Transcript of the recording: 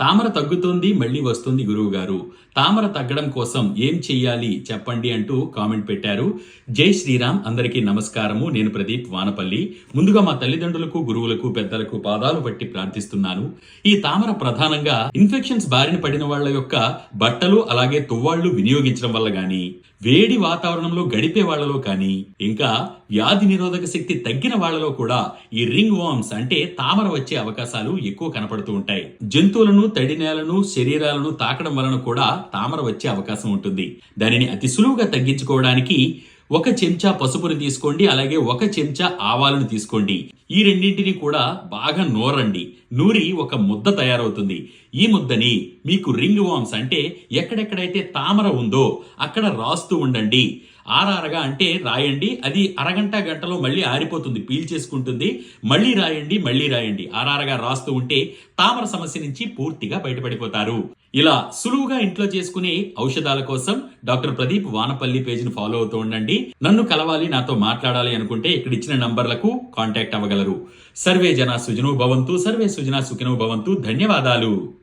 తామర తగ్గుతోంది మళ్ళీ వస్తుంది గురువు గారు తామర తగ్గడం కోసం ఏం చెయ్యాలి చెప్పండి అంటూ కామెంట్ పెట్టారు. జై శ్రీరామ్ అందరికీ నమస్కారము. నేను ప్రదీప్ వానపల్లి. ముందుగా మా తల్లిదండ్రులకు గురువులకు పెద్దలకు పాదాలు పట్టి ప్రార్థిస్తున్నాను. ఈ తామర ప్రధానంగా ఇన్ఫెక్షన్స్ బారిన పడిన వాళ్ళ యొక్క బట్టలు అలాగే తువ్వాళ్ళు వినియోగించడం వల్ల గాని వేడి వాతావరణంలో గడిపే వాళ్ళలో కానీ ఇంకా వ్యాధి నిరోధక శక్తి తగ్గిన వాళ్ళలో కూడా ఈ రింగ్ వార్మ్స్ అంటే తామర వచ్చే అవకాశాలు ఎక్కువ కనపడుతూ ఉంటాయి. జంతువులను తడి నేలను శరీరాలను తాకడం వలన కూడా తామర వచ్చే అవకాశం ఉంటుంది. దానిని అతి సులువుగా తగ్గించుకోవడానికి ఒక చెంచా పసుపుని తీసుకోండి అలాగే ఒక చెంచా ఆవాలను తీసుకోండి. ఈ రెండింటిని కూడా బాగా నూరండి. నూరి ఒక ముద్ద తయారవుతుంది. ఈ ముద్దని మీకు రింగ్ వామ్స్ అంటే ఎక్కడెక్కడైతే తామర ఉందో అక్కడ రాస్తూ ఉండండి. ఆరారగా అంటే రాయండి. అది అరగంట గంటలో మళ్ళీ ఆరిపోతుంది పీల్ చేసుకుంటుంది మళ్ళీ రాయండి మళ్ళీ రాయండి. ఆరారగా రాస్తూ ఉంటే తామర సమస్య నుంచి పూర్తిగా బయటపడిపోతారు. ఇలా సులువుగా ఇంట్లో చేసుకునే ఔషధాల కోసం డాక్టర్ ప్రదీప్ వానపల్లి పేజీని ఫాలో అవుతూ ఉండండి. నన్ను కలవాలి నాతో మాట్లాడాలి అనుకుంటే ఇక్కడ ఇచ్చిన నంబర్లకు కాంటాక్ట్ అవ్వగలరు. సర్వే జన సుజనో భవంతు సర్వే సుజన సుఖినో భవంతు. ధన్యవాదాలు.